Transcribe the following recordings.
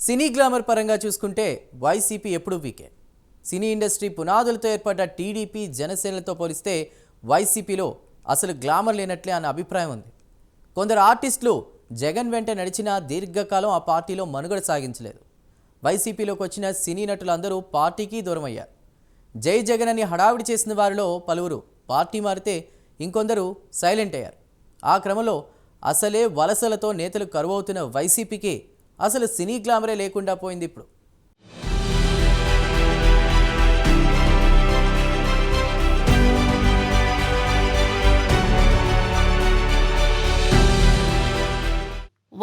సినీ glamour పరంగా చూసుకుంటే YCP ఎప్పుడూ వీకే. సినీ ఇండస్ట్రీ పునాదులతో ఏర్పడ్డ టీడీపీ జనసేనలతో పోలిస్తే వైసీపీలో అసలు గ్లామర్ లేనట్లే అన్న అభిప్రాయం ఉంది. కొందరు ఆర్టిస్టులు జగన్ వెంట నడిచిన దీర్ఘకాలం ఆ పార్టీలో మనుగడ సాగించలేదు. వైసీపీలోకి వచ్చిన సినీ నటులందరూ పార్టీకి దూరమయ్యారు. జై జగన్ అని హడావిడి చేసిన వారిలో పలువురు పార్టీ మారితే ఇంకొందరు సైలెంట్ అయ్యారు. ఆ క్రమంలో అసలే వలసలతో నేతలు కరువవుతున్న వైసీపీకి అసలు సినీ గ్లామరే లేకుండా పోయింది ఇప్పుడు.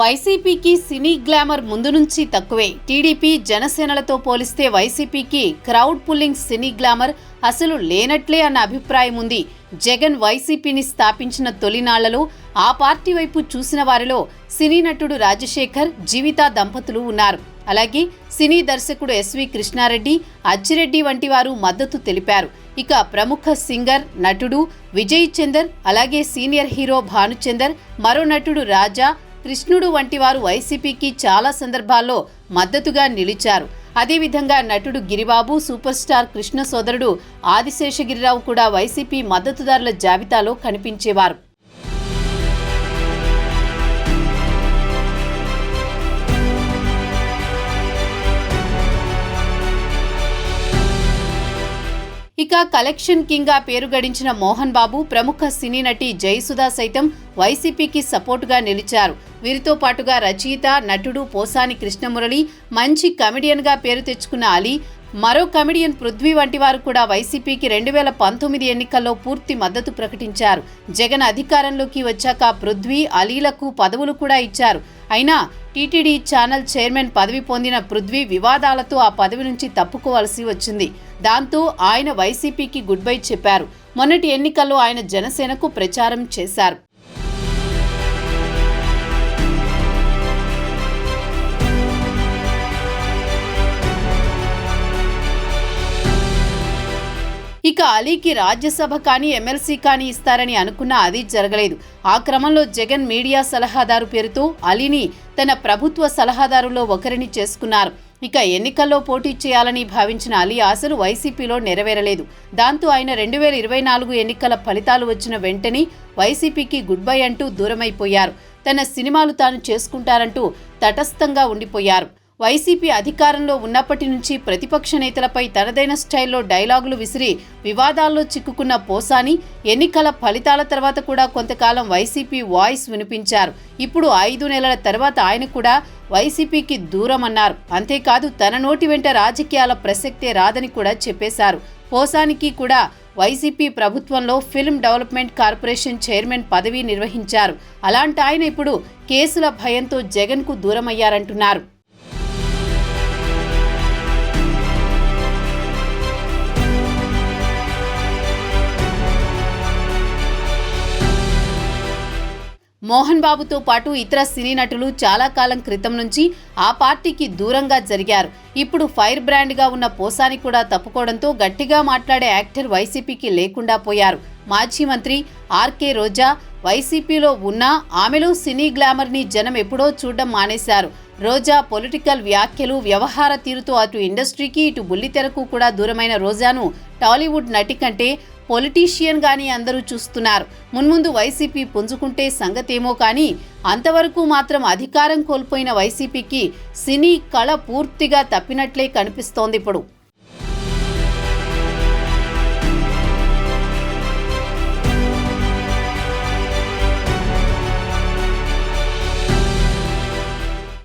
వైసీపీకి సినీ గ్లామర్ ముందు నుంచి తక్కువే. టీడీపీ జనసేనలతో పోలిస్తే వైసీపీకి క్రౌడ్ పుల్లింగ్ సినీ గ్లామర్ అసలు లేనట్లే అన్న అభిప్రాయం ఉంది. జగన్ వైసీపీని స్థాపించిన తొలినాళ్ళలో ఆ పార్టీ వైపు చూసిన వారిలో సినీ నటుడు రాజశేఖర్ జీవిత దంపతులు ఉన్నారు. అలాగే సినీ దర్శకుడు ఎస్వి కృష్ణారెడ్డి అచ్చిరెడ్డి వంటి వారు మద్దతు తెలిపారు. ఇక ప్రముఖ సింగర్ నటుడు విజయ్ చందర్ అలాగే సీనియర్ హీరో భానుచందర్ మరో నటుడు రాజా కృష్ణుడు వంటి వారు వైసీపీకి చాలా సందర్భాల్లో మద్దతుగా నిలిచారు. అదేవిధంగా నటుడు గిరిబాబు సూపర్ స్టార్ కృష్ణ సోదరుడు ఆదిశేషగిరిరావు కూడా వైసీపీ మద్దతుదారుల జాబితాలో కనిపించేవారు. ఇక కలెక్షన్ కింగ్గా పేరు గడించిన మోహన్ బాబు ప్రముఖ సినీ నటి జయసుధా సైతం వైసీపీకి సపోర్టుగా నిలిచారు. వీరితో పాటుగా రచయిత నటుడు పోసాని కృష్ణమురళి మంచి కమెడియన్గా పేరు తెచ్చుకున్న అలీ మరో కమెడియన్ పృథ్వీ వంటి వారు కూడా వైసీపీకి రెండు వేల పంతొమ్మిది ఎన్నికల్లో పూర్తి మద్దతు ప్రకటించారు. జగన్ అధికారంలోకి వచ్చాక పృథ్వీ అలీలకు పదవులు కూడా ఇచ్చారు. అయినా టీటీడీ ఛానల్ చైర్మన్ పదవి పొందిన పృథ్వీ వివాదాలతో ఆ పదవి నుంచి తప్పుకోవాల్సి వచ్చింది. దాంతో ఆయన వైసీపీకి గుడ్ బై చెప్పారు. మొన్నటి ఎన్నికల్లో ఆయన జనసేనకు ప్రచారం చేశారు. ఇక అలీకి రాజ్యసభ కానీ ఎమ్మెల్సీ కానీ ఇస్తారని అనుకున్నా అది జరగలేదు. ఆ క్రమంలో జగన్ మీడియా సలహాదారు పేరుతో అలీని తన ప్రభుత్వ సలహాదారులో ఒకరిని చేసుకున్నారు. ఇక ఎన్నికల్లో పోటీ చేయాలని భావించిన అలీ ఆశలు వైసీపీలో నెరవేరలేదు. దాంతో ఆయన రెండు వేల ఇరవై నాలుగు ఎన్నికల ఫలితాలు వచ్చిన వెంటనే వైసీపీకి గుడ్ బై అంటూ దూరమైపోయారు. తన సినిమాలు తాను చేసుకుంటారంటూ తటస్థంగా ఉండిపోయారు. వైసీపీ అధికారంలో ఉన్నప్పటి నుంచి ప్రతిపక్ష నేతలపై తనదైన స్టైల్లో డైలాగులు విసిరి వివాదాల్లో చిక్కుకున్న పోసాని ఎన్నికల ఫలితాల తర్వాత కూడా కొంతకాలం వైసీపీ వాయిస్ వినిపించారు. ఇప్పుడు ఐదు నెలల తర్వాత ఆయన కూడా వైసీపీకి దూరమన్నారు. అంతేకాదు తన నోటి వెంట రాజకీయాల ప్రసక్తే రాదని కూడా చెప్పేశారు. పోసానికి కూడా వైసీపీ ప్రభుత్వంలో ఫిల్మ్ డెవలప్మెంట్ కార్పొరేషన్ చైర్మన్ పదవి నిర్వహించారు. అలాంటి ఆయన ఇప్పుడు కేసుల భయంతో జగన్కు దూరమయ్యారంటున్నారు. మోహన్ బాబుతో పాటు ఇతర సినీ నటులు చాలా కాలం క్రితం నుంచి ఆ పార్టీకి దూరంగా జరిగారు. ఇప్పుడు ఫైర్ బ్రాండ్గా ఉన్న పోసాని కూడా తప్పుకోవడంతో గట్టిగా మాట్లాడే యాక్టర్ వైసీపీకి లేకుండా పోయారు. మాజీ మంత్రి ఆర్కే రోజా వైసీపీలో ఉన్నా ఆమెలో సినీ గ్లామర్ని జనం ఎప్పుడో చూడడం మానేశారు. రోజా పొలిటికల్ వ్యాఖ్యలు వ్యవహార తీరుతో అటు ఇండస్ట్రీకి ఇటు బుల్లితెరకు కూడా దూరమైన రోజాను టాలీవుడ్ నటి కంటే పొలిటీషియన్ గాని అందరూ చూస్తున్నారు. మున్ముందు వైసీపీ పుంజుకుంటే సంగతేమో కానీ అంతవరకు మాత్రం అధికారం కోల్పోయిన వైసీపీకి సినీ కళ పూర్తిగా తప్పినట్లే కనిపిస్తోంది ఇప్పుడు.